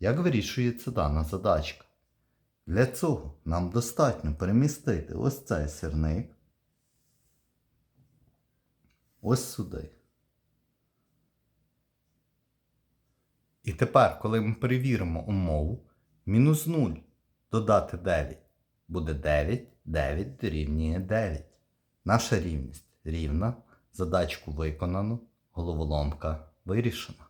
Як вирішується дана задачка? Для цього нам достатньо перемістити ось цей сирник ось сюди. І тепер, коли ми перевіримо умову, мінус 0 додати 9 буде 9, 9 дорівнює 9. Наша рівність рівна, задачку виконано, головоломка вирішена.